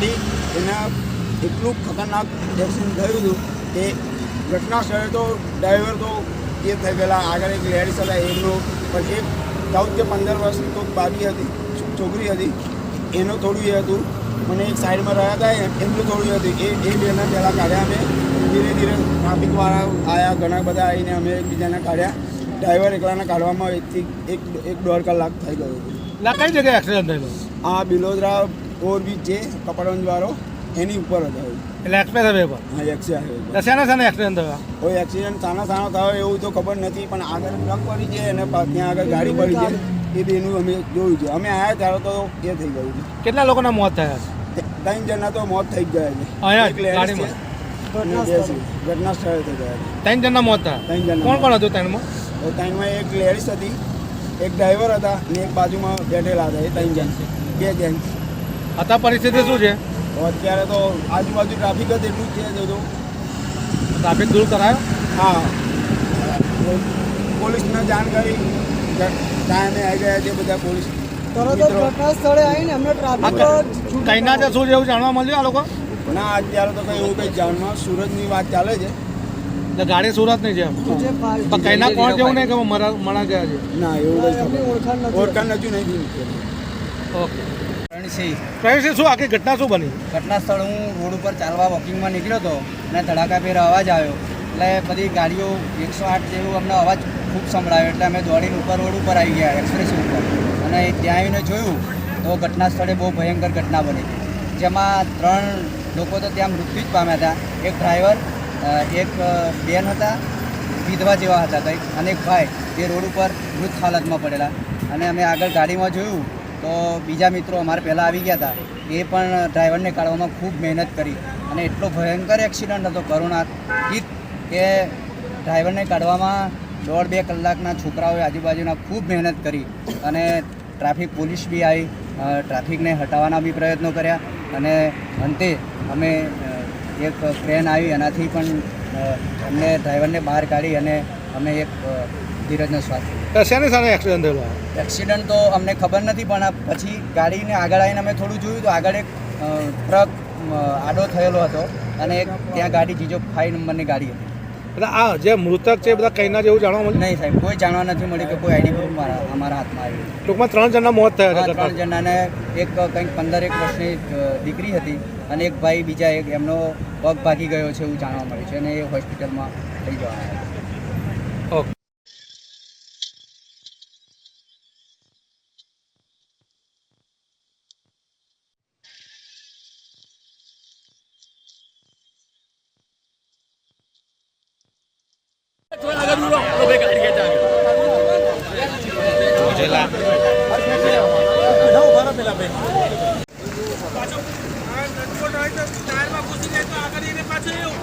ગાડી એના એટલું ખતરનાક એક્સિડન્ટ થયું હતું કે ઘટના સ્થળે તો ડ્રાઈવર તો એ થઈ ગયેલા. આગળ એક લેડીઝ હતા એમનું પછી એક ચૌદ કે પંદર વર્ષની તો બાકી હતી છોકરી હતી. એનું થોડું એ હતું. મને એક સાઈડમાં રહ્યા હતા એમ- એમનું થોડું હતું. એ એ બેના પહેલાં કાઢ્યા અમે. ધીરે ધીરે ટ્રાફિકવાળા આવ્યા ઘણા બધા આવીને અમે એકબીજાને કાઢ્યા. ડ્રાઈવર એકલાને કાઢવામાં એકથી એક એક દોઢ કલાક થઈ ગયો. હતો કઈ જગ્યાએ એક્સિડન્ટ થયેલો? આ બિલોદરા ઓવરબ્રિજ છે કપડવંજવાળો એની ઉપર હતો એટલે એક્સપ્રેસ હાઈવે પર હા એક્સિડન્ટ એટલે શેના શેના એક્સિડન્ટ થયો? કોઈ એક્સિડન્ટ સાના સાના થયો એવું તો ખબર નથી પણ આગળ ટ્રક પડી છે અને ત્યાં આગળ ગાડી પડી છે એ બેનું અમે જોયું છે. અમે આવ્યા ત્યારે તો એ થઈ ગયું છે. કેટલા લોકોના મોત થયા ત્રણ જણના તો મોત થઈ ગયા છે. બે. ઘટના સ્થળે થઈ ગયા છે. ત્રણ જણના મોત થયા? ત્રણ જણ કોણ. કોણ હતું ત્રણમાં? તો ત્રણમાં એક લેડીઝ હતી એક ડ્રાઈવર હતા અને એક બાજુમાં બેઠેલા હતા એ ત્રણ જણ છે. બે જણ અત્યારે પરિસ્થિતિ શું છે? અત્યારે તો આજુબાજુ ટ્રાફિક જ એટલું છે જો ટ્રાફિક દૂર કરાયો? હા. પોલીસને જાણ કરી ટાઈમે આવી ગયા છે બધા પોલીસ તરત જ ઘટના સ્થળે આવીને અમને ટ્રાફિક કઈ ના છે શું છે એવું જાણવા મળ્યું આ લોકો? ના અત્યારે તો કંઈ એવું કંઈ જાણવા સુરતની વાત ચાલે છે. એટલે ગાડી સુરતની છે એમ. જે ફાલ- પણ કઈ ના કોણ જેવું નહીં કે મરા મણા ગયા છે? ના એવું કંઈ ઓળખાણ નથી. ઓળખાણ હજુ નહીં ઓકે. પ્રવીણસિંહ શું આખી ઘટના શું બની? ઘટના સ્થળ હું રોડ ઉપર ચાલવા વોકિંગમાં નીકળ્યો હતો અને ધડાકાભેર અવાજ આવ્યો. એટલે બધી ગાડીઓ એકસો આઠ જેવું અમને અવાજ ખૂબ સંભળાયો. એટલે અમે દોડીને ઉપર રોડ ઉપર આવી ગયા એક્સપ્રેસ ઉપર. અને ત્યાં આવીને જોયું તો ઘટના સ્થળે બહુ ભયંકર ઘટના બની. જેમાં ત્રણ લોકો તો ત્યાં મૃત્યુ જ પામ્યા હતા. એક ડ્રાઈવર એક બેન હતા વિધવા જેવા હતા કંઈક. અને એક ભાઈ એ રોડ ઉપર મૃત હાલતમાં પડેલા. અને અમે આગળ ગાડીમાં જોયું તો બીજા મિત્રો અમારે પહેલાં આવી ગયા હતા. એ પણ ડ્રાઈવરને કાઢવામાં ખૂબ મહેનત કરી અને એટલો ભયંકર એક્સિડન્ટ હતો કરુણાતીત કે ડ્રાઈવરને કાઢવામાં દોઢ બે કલાકના છોકરાઓએ આજુબાજુના ખૂબ મહેનત કરી અને ટ્રાફિક પોલીસ બી આવી ટ્રાફિકને હટાવવાના બી પ્રયત્નો કર્યા અને અંતે અમે એક ક્રેન આવી એનાથી પણ અમને ડ્રાઈવરને બહાર કાઢી અને અમે એક ધીરજનો. તો શેની સામે એક્સિડન્ટ થયેલો? એક્સિડન્ટ તો અમને ખબર નથી પણ આ પછી ગાડીને આગળ આવીને અમે થોડું જોયું તો આગળ એક ટ્રક આડો થયેલો હતો અને એક ત્યાં ગાડી જીજો ફાઈવ નંબરની ગાડી હતી. એટલે આ જે મૃતક છે બધા કઈના જેવું જાણવા મળ્યું? નહીં સાહેબ કોઈ જાણવા નથી મળ્યું કે કોઈ આઈડી પ્રૂફ મારા અમારા હાથમાં આવ્યું ટૂંકમાં ત્રણ જણના મોત થયા હતા ત્રણ જણાને એક કંઈક પંદર એક વર્ષની દીકરી હતી અને એક ભાઈ બીજા એક એમનો પગ ભાગી ગયો છે એવું જાણવા મળ્યું છે અને એ હોસ્પિટલમાં લઈ જવા garuruwan kuma ka ƙarfe ta આગળ એને પાછળ એવું